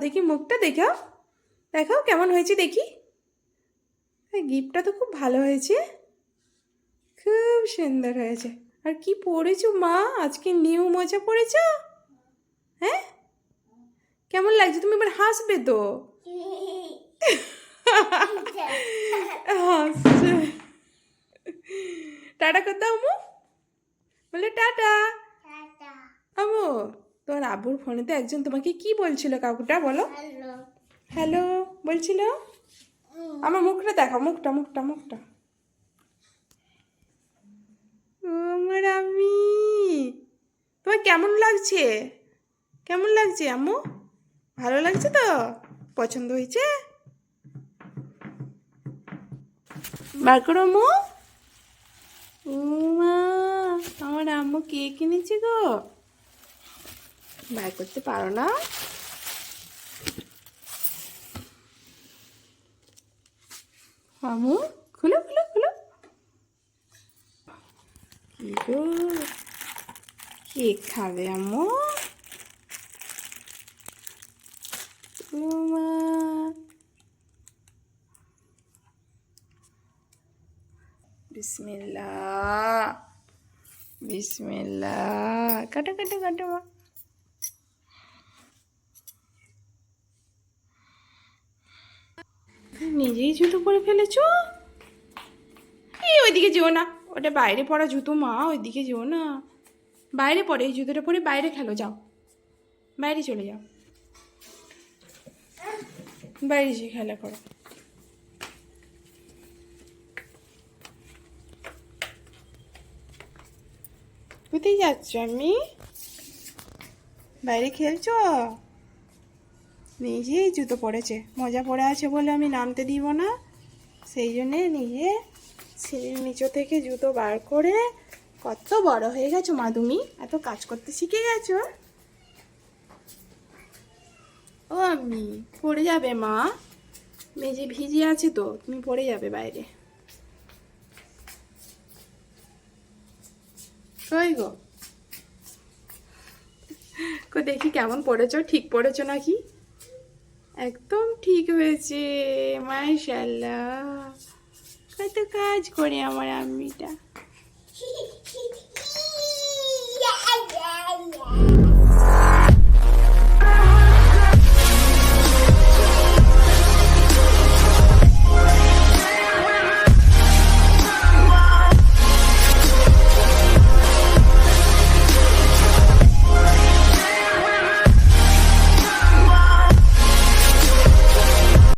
দেখি মুখটা দেখাও দেখাও কেমন হয়েছে দেখি। গিফটটা তো খুব ভালো হয়েছে। খুব সুন্দর হয়েছে। আর কি পরেছো মা? আজকে নিউ মোজা পরেছো? হ্যাঁ? কেমন লাগছে? তুমি এবার হাসবে তো। হাসছে। টাটা কর দাও আমু বলে টাটা। আমু তোমার আব্বুর ফোনেতে একজন তোমাকে কি বলছিল কাকুটা বলো? হ্যালো বলছিল? আমার মুখটা দেখো মুখটা মুখটা মুখটা। ও, আমার আমি তোমার কেমন লাগছে? কেমন লাগছে আম্মু? ভালো লাগছে তো? পছন্দ হয়েছে? বার করো আম্মু। ও মা আমার আম্মু কে কিনেছে গো। বার করতে পারো না। আম্মু খুলো খুলো খুলো। কি গো খাবে আম্মু? ও মা বিসমিল্লাহ বিসমিল্লাহ। কাটো কাটো কাটো, মা। নিজেই জুতো পরে ফেলেছো? এই ওইদিকে যেও না। ওটা বাইরে পড়া জুতো, মা, ওইদিকে যেও না। বাইরে পড়ে এই জুতোটা পরে বাইরে খেলো, যাও। বাইরে চলে যাও। বাইরে যে খেলা করো। কোথায় যাচ্ছ আমি বাইরে খেলছো? নিজেই জুতো পড়েছে। মজা পড়ে আছে বলে আমি নামতে দিব না। সেই জন্যে নিজে সিঁড়ির নিচো থেকে জুতো বার করে কত বড় হয়ে গেছো মা তুমি। এত কাজ করতে শিখে গেছো। ও আমি পড়ে যাবে মা। মেঝে ভিজে আছে তো, তুমি পড়ে যাবে বাইরে। কই গো। দেখি কেমন পড়েছো, ঠিক পড়েছো নাকি? একদম ঠিক হয়েছে মাশাল্লাহ কত কাজ করে আমার আম্মিটা।